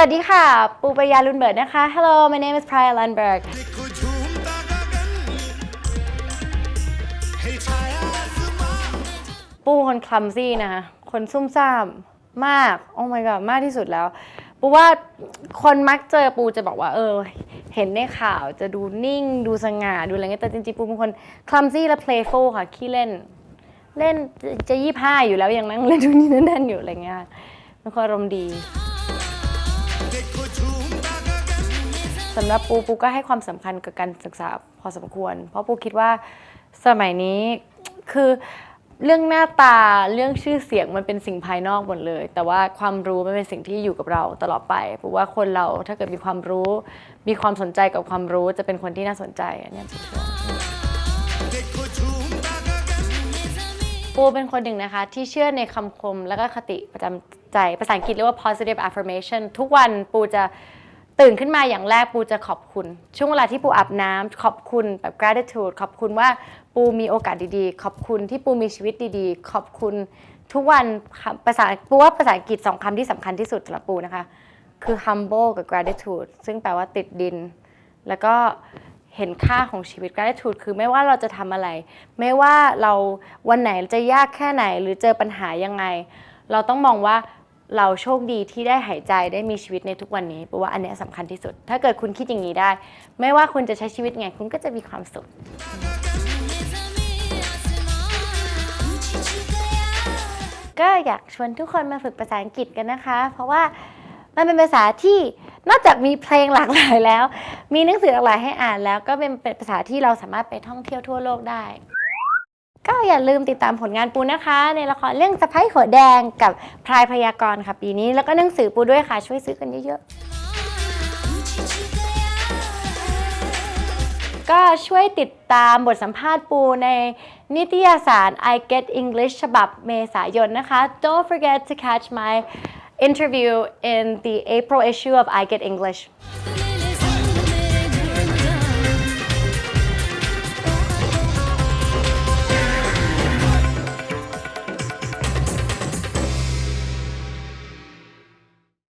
วัสดีค่ะ ปูปรยาลุนเบิร์ดนะคะ Hello my name is Priya Lundberg ปูคนคลัมซี่นะคะคนซุ่มซ่ามมาก โอ้ my god มากที่สุดแล้ว ปูว่าคนมักเจอปูจะบอกว่า เออ เห็นในข่าวจะดูนิ่ง ดูสง่า ดูอะไรเงี้ย แต่จริงๆ ปูเป็นคนคลัมซี่และ playful ค่ะ ขี้เล่น เล่นจะยี่ห้าอยู่แล้วยังนั่งเล่นดูนี่นั่นอยู่อะไรเงี้ยเป็นคนอารมดี สำหรับปูปูก็ให้ความสำคัญกับการศึกษาพอสมควร เพราะปูคิดว่าสมัยนี้คือเรื่องหน้าตาเรื่องชื่อเสียงมันเป็นสิ่งภายนอกหมดเลย แต่ว่าความรู้มันเป็นสิ่งที่อยู่กับเราตลอดไปปูว่าคนเราถ้าเกิดมีความรู้ มีความสนใจกับความรู้จะเป็นคนที่น่าสนใจอันนี้ปูเป็นคนหนึ่งนะคะ ที่เชื่อในคำคมและก็คติประจำใจภาษาอังกฤษเรียกว่า positive affirmation ทุกวันปูจะ ตื่นขึ้นมาอย่างแรกปูจะขอบคุณ ช่วงเวลาที่ปูอาบน้ำขอบคุณแบบ gratitude ขอบคุณว่าปูมีโอกาสดีๆ ขอบคุณที่ปูมีชีวิตดีๆ ขอบคุณทุกวันภาษาปูว่าภาษาอังกฤษสองคำที่สำคัญที่สุดสำหรับปูนะคะ คือ humble กับ gratitude ซึ่งแปลว่าติดดิน แล้วก็เห็นค่าของชีวิต gratitude คือไม่ว่าเราจะทำอะไร ไม่ว่าเราวันไหนจะยากแค่ไหน หรือเจอปัญหายังไง เราต้องมองว่า เราโชคดีที่ได้หายใจได้มีชีวิตในทุกวันนี้เพราะว่าอันเนี้ยสำคัญที่สุด ถ้าเกิดคุณคิดอย่างนี้ได้ ไม่ว่าคุณจะใช้ชีวิตไง คุณก็จะมีความสุข ก็อยากชวนทุกคนมาฝึกภาษาอังกฤษกันนะคะ เพราะว่ามันเป็นภาษาที่นอกจากมีเพลงหลากหลายแล้ว มีหนังสือหลากหลายให้อ่านแล้ว ก็เป็นเป็นภาษาที่เราสามารถไปท่องเที่ยวทั่วโลกได้ ก็อย่าลืมติดตามผลงานปูนะคะ ในละครเรื่องสะพ้ายหัวแดงกับพรายพยากรณ์ค่ะปีนี้ แล้วก็หนังสือปูด้วยค่ะช่วยซื้อกันเยอะๆ ก็ช่วยติดตามบทสัมภาษณ์ปูในนิตยสาร I Get English ฉบับเมษายนนะคะ Don't forget to catch my interview in the April issue of I Get English